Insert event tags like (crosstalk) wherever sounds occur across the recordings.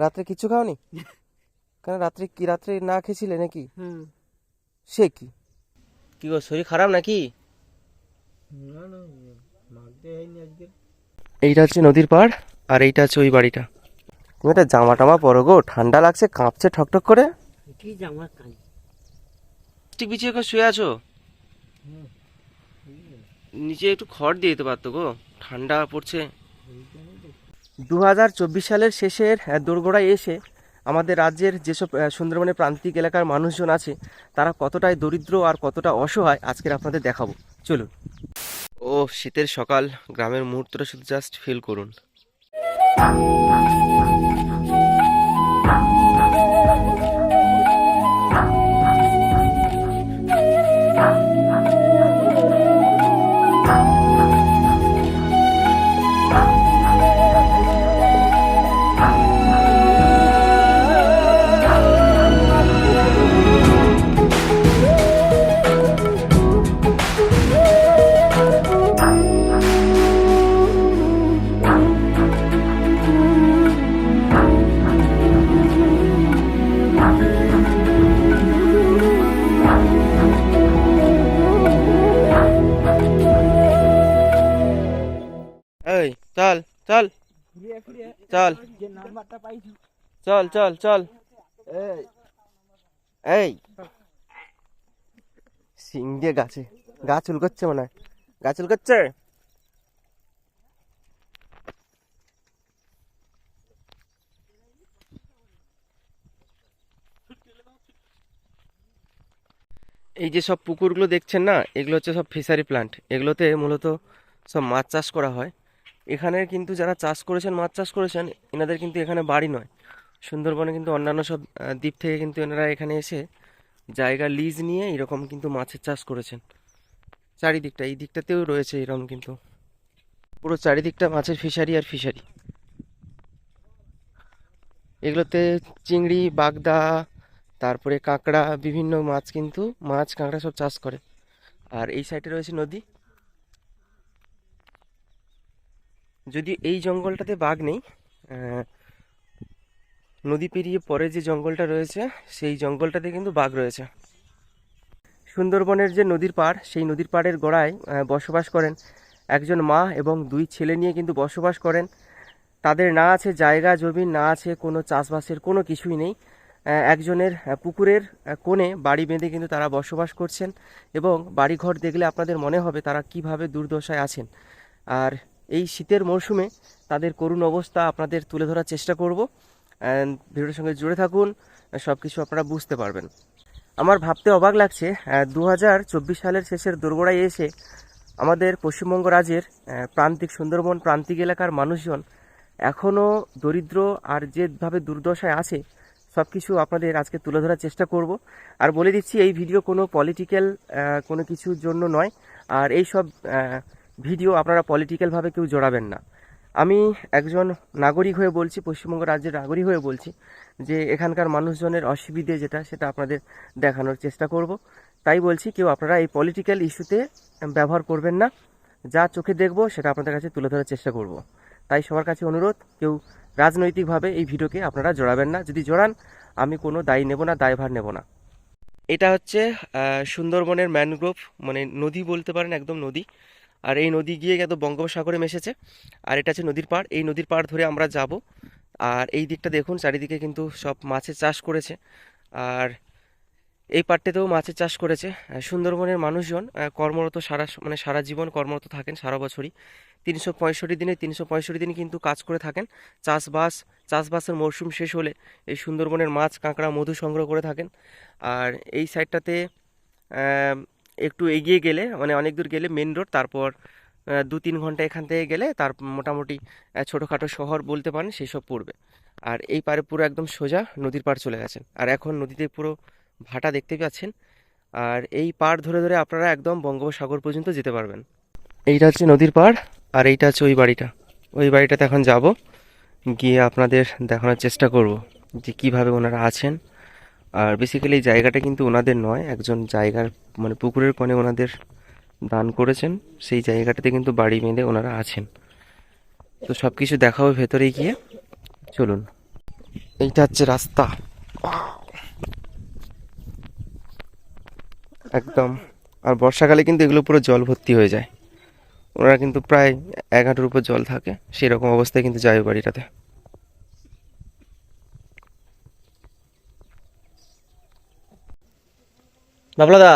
রাত্রে কিছু খাওনি? (laughs) কেন রাত্রে কি রাত্রে না খেয়েছিলে নাকি? হুম। সে কি? কি গো শরীর খারাপ নাকি? না না মারতে হয়নি আজকে। এইটা হচ্ছে নদীর পাড় আর এইটা হচ্ছে ওই বাড়িটা। তুমি একটা জামা টামা পরো গো ঠান্ডা লাগছে কাঁপছে ঠকঠক করে। কি জামা ঠিক বিছিয়ে এখন শুয়ে আছো? নিচে একটু খড় দিয়ে দিতে পারতো গো ঠান্ডা পড়ছে। দু হাজার চব্বিশ সালের শেষের দোরগোড়ায় এসে আমাদের রাজ্যের যেসব সুন্দরবনের প্রান্তিক এলাকার মানুষজন আছে, তারা কতটাই দরিদ্র আর কতটা অসহায় আজকের আপনাদের দেখাবো। চলুন। ও, শীতের সকাল, গ্রামের মুহূর্তটা শুধু জাস্ট ফিল করুন। চল চল। চল। চল চল চল। এই। সিং দিয়ে গাছে। গাছ উলকচ্ছে মনে হয়। গাছ উলকচ্ছে এই যে সব পুকুরগুলো দেখছেন না, এগুলো হচ্ছে সব ফিশারি প্লান্ট। এগুলোতে মূলত সব মাছ চাষ করা হয়। এখানে কিন্তু যারা চাষ করেছেন, মাছ চাষ করেছেন, এনাদের কিন্তু এখানে বাড়ি নয়। সুন্দরবনে কিন্তু অন্যান্য সব দ্বীপ থেকে কিন্তু এনারা এখানে এসে জায়গা লিজ নিয়ে এরকম কিন্তু মাছের চাষ করেছেন। চারিদিকটা, এই দিকটাতেও রয়েছে এরকম কিন্তু। পুরো চারিদিকটা মাছের ফিশারি আর ফিশারি। এগুলোতে চিংড়ি, বাগদা, তারপরে কাঁকড়া, বিভিন্ন মাছ কিন্তু, মাছ, কাঁকড়া সব চাষ করে। আর এই সাইডে রয়েছে নদী। যদি এই জঙ্গলটাতে বাঘ নেই নদী পেরিয়ে পরে যে জঙ্গলটা রয়েছে, সেই জঙ্গলটাতে কিন্তু বাঘ রয়েছে। সুন্দরবনের যে নদীর পাড়, সেই নদীর পাড়ের গোড়ায় বসবাস করেন একজন মা এবং দুই ছেলে নিয়ে কিন্তু বসবাস করেন। তাদের না আছে জায়গা, জমি, না আছে কোনো চাষবাসের কোনো কিছুই নেই। একজনের পুকুরের কোণে বাড়ি বেঁধে কিন্তু তারা বসবাস করছেন এবং বাড়িঘর দেখলে আপনাদের মনে হবে তারা কীভাবে দুর্দশায় আছেন। আর এই শীতের মরশুমে তাদের করুণ অবস্থা আপনাদের তুলে ধরার চেষ্টা করব। অ্যান্ড ভিডিওর সঙ্গে জুড়ে থাকুন সব কিছু আপনারা বুঝতে পারবেন। আমার ভাবতে অবাক লাগছে দু হাজার চব্বিশ সালের শেষের দোরগোড়ায় এসে আমাদের পশ্চিমবঙ্গ রাজ্যের প্রান্তিক সুন্দরবন, প্রান্তিক এলাকার মানুষজন এখনও দরিদ্র আর যেভাবে দুর্দশায় আছে সব কিছু আপনাদের আজকে তুলে ধরার চেষ্টা করব। আর বলে দিচ্ছি, এই ভিডিও কোনো পলিটিক্যাল কোনো কিছুর জন্য নয়। আর এই সব ভিডিও আপনারা পলিটিক্যালভাবে কেউ জড়াবেন না। আমি একজন নাগরিক হয়ে বলছি, পশ্চিমবঙ্গ রাজ্যের নাগরিক হয়ে বলছি যে, এখানকার মানুষজনের অসুবিধে যেটা, সেটা আপনাদের দেখানোর চেষ্টা করব। তাই বলছি, কেউ আপনারা এই পলিটিক্যাল ইস্যুতে ব্যবহার করবেন না। যা চোখে দেখব, সেটা আপনাদের কাছে তুলে ধরার চেষ্টা করব। তাই সবার কাছে অনুরোধ, কেউ রাজনৈতিকভাবে এই ভিডিওকে আপনারা জড়াবেন না। যদি জড়ান, আমি কোনো দায়ী নেব না, দায়ভার নেব না। এটা হচ্ছে সুন্দরবনের ম্যানগ্রোভ মানে নদী বলতে পারেন, একদম নদী। আর এই নদী গিয়ে একদম বঙ্গোপসাগরে মেশেছে, আর এটা হচ্ছে নদীর পাড়। এই নদীর পাড় ধরে আমরা যাব। আর এই দিকটা দেখুন, চারিদিকে কিন্তু সব মাছের চাষ করেছে। আর এই পাড়টাতেও মাছের চাষ করেছে। সুন্দরবনের মানুষজন কর্মরত সারা মানে সারা জীবন কর্মরত থাকেন সারা বছরই। তিনশো পঁয়ষট্টি দিনে, তিনশো পঁয়ষট্টি দিন কিন্তু কাজ করে থাকেন। চাষবাস, চাষবাসের মরশুম শেষ হলে এই সুন্দরবনের মাছ, কাঁকড়া, মধু সংগ্রহ করে থাকেন। আর এই সাইডটাতে একটু এগিয়ে গেলে মানে অনেক দূর গেলে মেন রোড তারপর দু তিন ঘণ্টা এখান থেকে গেলে তার মোটামুটি ছোটোখাটো শহর বলতে পারেন সেই সব পড়বে। আর এই পারে পুরো একদম সোজা নদীর পাড় চলে গেছেন। আর এখন নদীতে পুরো ভাটা দেখতে পাচ্ছেন। আর এই পাড় ধরে ধরে আপনারা একদম বঙ্গোপসাগর পর্যন্ত যেতে পারবেন। এইটা হচ্ছে নদীর পাড়, আর এইটা হচ্ছে ওই বাড়িটা। ওই বাড়িটাতে এখন যাব, গিয়ে আপনাদের দেখানোর চেষ্টা করব যে কীভাবে ওনারা আছেন। আর বেসিক্যালি এই জায়গাটা কিন্তু ওনাদের নয়, একজন জায়গার মানে পুকুরের কোণে ওনাদের দান করেছেন, সেই জায়গাটাতে কিন্তু বাড়ি বেঁধে ওনারা আছেন। তো সব কিছু দেখাবো ভেতরে গিয়ে, চলুন। এইটা হচ্ছে রাস্তা। একদম। আর বর্ষাকালে কিন্তু এগুলো পুরো জল ভর্তি হয়ে যায়। ওনারা কিন্তু প্রায় এক উপর জল থাকে সেই রকম অবস্থায় কিন্তু যায় বাড়িটাতে। বাবলাদা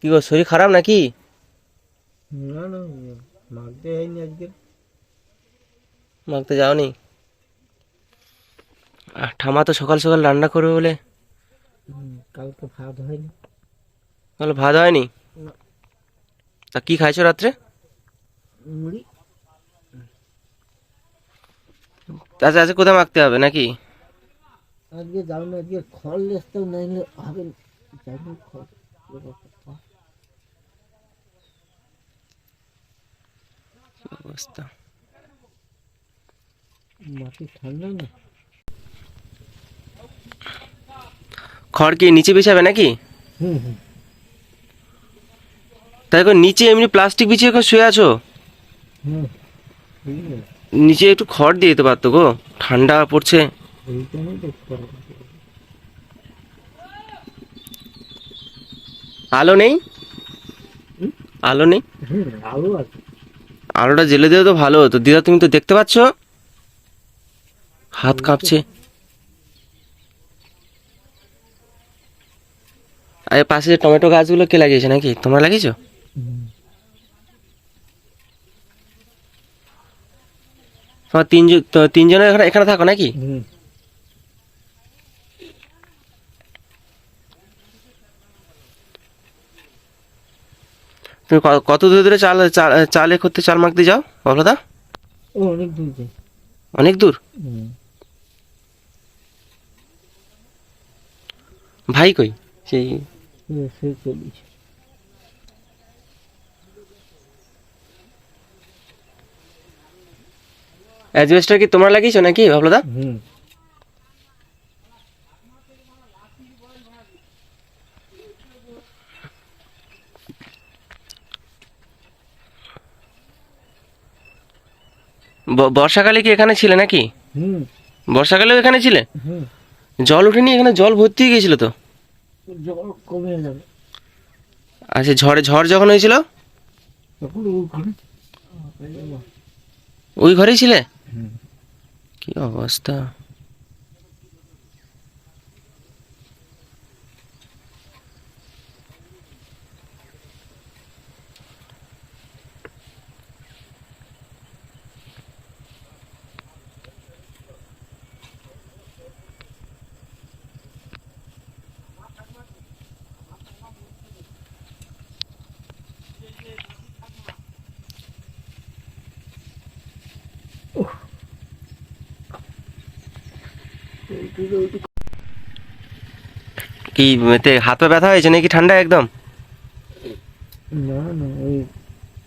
কি গো শরীর খারাপ নাকি? না না মারতে হয়নি আজকে। মাগতে যাওনি? ঠামা তো সকাল সকাল রান্না করবে বলে। কালকে ভাত হয়নি। তাহলে ভাত হয়নি? তা কি খাইছো রাত্রে? মুড়ি। আচ্ছা আচ্ছা কোথায় মাখতে হবে নাকি? আজকে যাও না আজকে খড় লেসতেও না হলে হবে না। যাই খড় কি অবস্থা। মাটি ঠান্ডা না? খড় কি নিচে বিছাবে নাকি? তাই নিচে এমনি প্লাস্টিক বিছিয়ে শুয়ে আছো? নিচে একটু খড় দিয়ে দিতে পারতো গো। ঠান্ডা পড়ছে। আলো নেই? আলো নেই? আলু আছে। আলোটা জ্বেলে দিলে তো ভালো হতো। দিদা তুমি তো দেখতে পাচ্ছ? হাত কাঁপছে। আরে পাশে যে টমেটো গাছগুলো কে লাগিয়েছে নাকি? তোমরা লাগিয়েছো? তোমার তিনজন তিনজনের এখানে এখানে থাকো নাকি হুম তুমি কত দূরে দূরে চাল চাল- করতে চাল মাখতে যাও বাবলাদা অনেক দূর অনেক দূর? ভাই কই? সেই অ্যাজবেস্টার কি তোমরা লাগিয়েছো নাকি বাবলাদা হুম। বর্ষাকালে কি এখানে ছিলে নাকি? বর্ষাকালেও এখানে ছিলে? জল উঠেনি? এখানে জল ভর্তি হয়ে গেছিল তো? জল কমে যাবে আচ্ছা ঝড়ে ঝড় যখন হয়েছিল? ওই ঘরেই ছিলে? কি অবস্থা? কি হাত পা ব্যথা হয়েছে নাকি ঠান্ডা একদম? না না ওই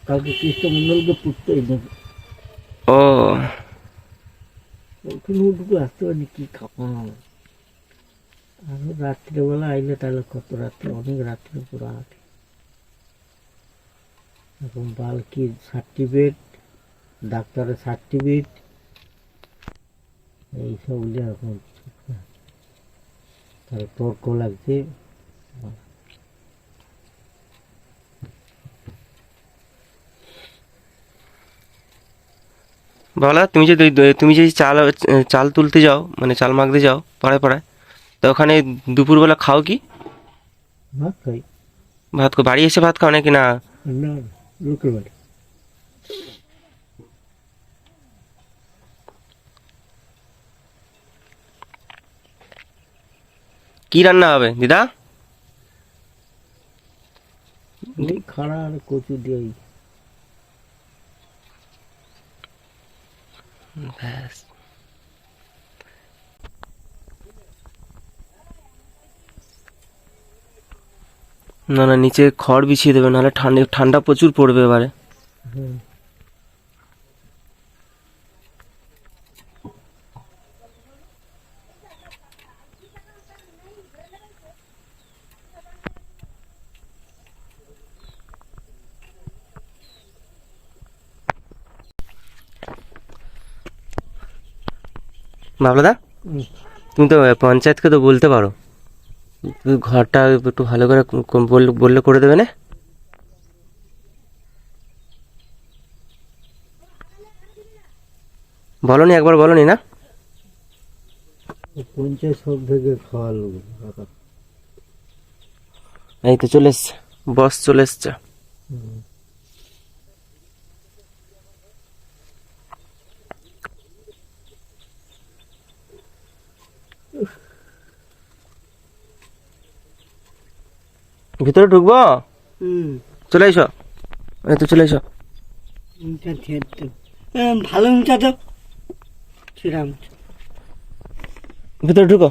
কালকে কৃষ্ণমন্ডলকে পুষতে নেবে ও। ওখানে দুটো আসতে পারিনি কি আমি রাত্রিবেলা আইলে তাহলে কত রাত্রে? অনেক রাত্রে পুরো আগে এখন বালকির সার্টিফিকেট ডাক্তারের সার্টিফিকেট এইসবগুলি এখন তাহলে তর্ক লাগছে বলা তুমি যে তুমি যে চাল চাল তুলতে যাও মানে চাল মাখতে যাও পাড়ায় পাড়ায় তো ওখানে দুপুরবেলা খাও কি? ভাত খাই। ভাত বাড়ি এসে ভাত খাও নাকি না? না লোকের বাড়ি। কি রান্না হবে দিদা? খাড়া আর কচু দিয়ে। ব্যাস। না না নিচে খড় বিছিয়ে দেবে নাহলে ঠান্ডা ঠান্ডা প্রচুর পড়বে এবারে। হুম। বাবলাদা। তুমি তো পঞ্চায়েতকে তো বলতে পারো। ঘরটা একটু ভালো করে বললে বললে করে দেবে না? বলনি একবার বলনি না? পঞ্চায়েত সব থেকে খাওয়ালো এই তো চলে এসছে বস চলে এসছে। ভিতরে ঢুকবো? হুম। চলে এসো। এই তো চলে এসো। ভালো উঁচা তো। সেরাম ভিতরে ঢুকো।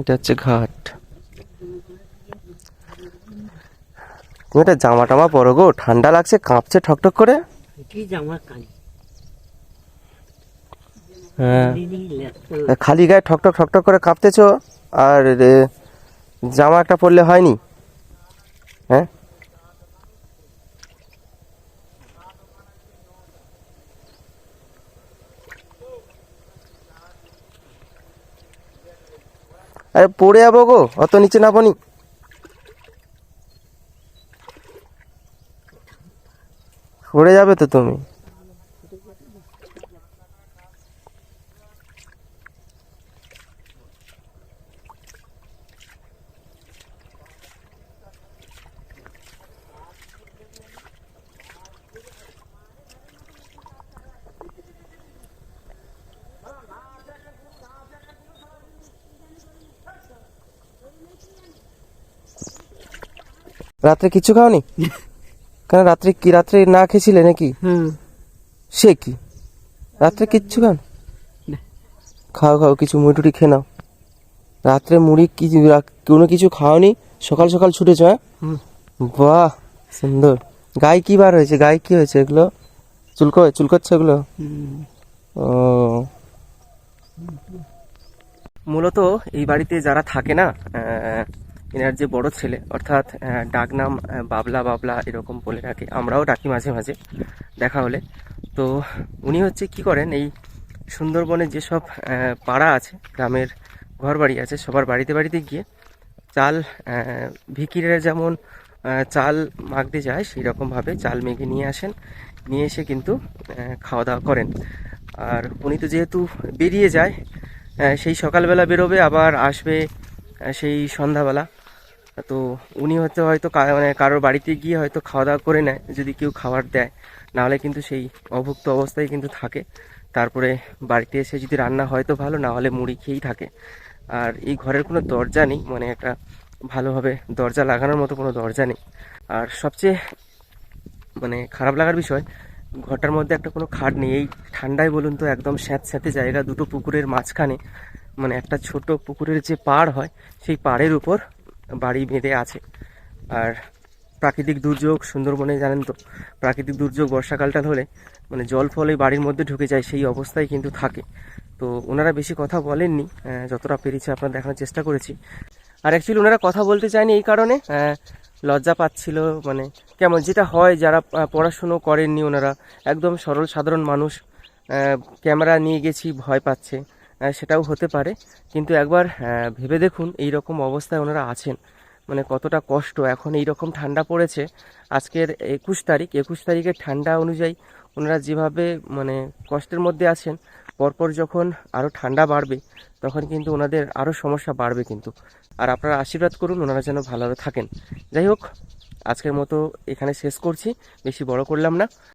এটা হচ্ছে ঘাট। তুমি একটা জামা টামা পরো গো ঠান্ডা লাগছে কাঁপছে ঠকঠক করে। কি জামা কালি। হ্যাঁ। খালি গায়ে ঠকঠক ঠকঠক করে কাঁপতেছো আর জামা একটা পরলে হয়নি? হ্যাঁ? আরে পড়ে যাব গো অত নিচে নাবনি পড়ে যাবে তো তুমি। রাত্রে কিচ্ছু খাওনি? (laughs) কেন রাত্রে কি রাত্রে না খেয়েছিলে নাকি? হুম। সে কি? রাত্রে কিচ্ছু খান খাও খাও কিছু মুড়ি টুড়ি খেয়ে নাও। রাত্রে মুড়ি কি কোনো কিছু খাওনি? সকাল সকাল ছুটেছ হ্যাঁ? বাহ সুন্দর। গায়ে কি বার হয়েছে? গায়ে কি হয়েছে এগুলো? চুলকো চুলকোচ্ছে এগুলো? ও। মূলত এই বাড়িতে যারা থাকে না এনার যে বড় ছেলে, অর্থাৎ ডাকনাম বাবলা বাবলা এরকম বলে ডাকে। আমরাও ডাকি মাঝে মাঝে, দেখা হলে। তো উনি হচ্ছে কি করেন, এই সুন্দরবনে যেসব পাড়া আছে, গ্রামের ঘর বাড়ি আছে, সবার বাড়িতে বাড়িতে গিয়ে চাল ভিকিরের যেমন চাল মাখতে যায় সেই রকমভাবে চাল মেঘে নিয়ে আসেন। নিয়ে এসে কিন্তু খাওয়া দাওয়া করেন। আর উনি তো যেহেতু বেরিয়ে যায় সেই সকালবেলা বেরোবে, আবার আসবে সেই সন্ধ্যাবেলা। তো উনি হয়তো হয়তো মানে কারোর বাড়িতে গিয়ে হয়তো খাওয়া দাওয়া করে নেয়, যদি কেউ খাবার দেয়। নাহলে কিন্তু সেই অভুক্ত অবস্থায় কিন্তু থাকে। তারপরে বাড়িতে এসে যদি রান্না হয় তো ভালো না হলে মুড়ি খেয়েই থাকে। আর এই ঘরের কোনো দরজা নেই মানে একটা ভালোভাবে দরজা লাগানোর মতো কোনো দরজা নেই। আর সবচেয়ে মানে খারাপ লাগার বিষয়, ঘরটার মধ্যে একটা কোনো খাট নেই। এই ঠান্ডায় বলুন তো, একদম স্যাঁত স্যাঁতে জায়গা, দুটো পুকুরের মাঝখানে। মানে একটা ছোট পুকুরের যে পাড় হয়, সেই পাড়ের উপর বাড়ি বেঁধে আছে। আর প্রাকৃতিক দুর্যোগ, সুন্দরবনে জানেন তো, প্রাকৃতিক দুর্যোগ বর্ষাকালটা হলে মানে জল ফল এই বাড়ির মধ্যে ঢুকে যায়, সেই অবস্থায় কিন্তু থাকে। তো ওনারা বেশি কথা বলেননি যতটা পেরেছি আপনার দেখানোর চেষ্টা করেছি। আর অ্যাকচুয়ালি ওনারা কথা বলতে চায়নি এই কারণে লজ্জা পাচ্ছিল মানে কেমন যেটা হয়, যারা পড়াশুনো করেননি ওনারা, একদম সরল সাধারণ মানুষ ক্যামেরা নিয়ে গেছি, ভয় পাচ্ছে। সেটাও হতে পারে। কিন্তু একবার ভেবে দেখুন এই রকম অবস্থায় ওনারা আছেন। মানে কতটা কষ্ট। এখন এই রকম ঠান্ডা পড়েছে। আজকের একুশ তারিখ। একুশ তারিখের ঠান্ডা অনুযায়ী ওনারা যেভাবে মানে কষ্টের মধ্যে আছেন, পরপর যখন আরও ঠান্ডা বাড়বে, তখন কিন্তু ওনাদের আরও সমস্যা বাড়বে কিন্তু। আর আপনারা আশীর্বাদ করুন, ওনারা যেন ভালোভাবে থাকেন। যাই হোক, আজকের মতো এখানে শেষ করছি। বেশি বড় করলাম না।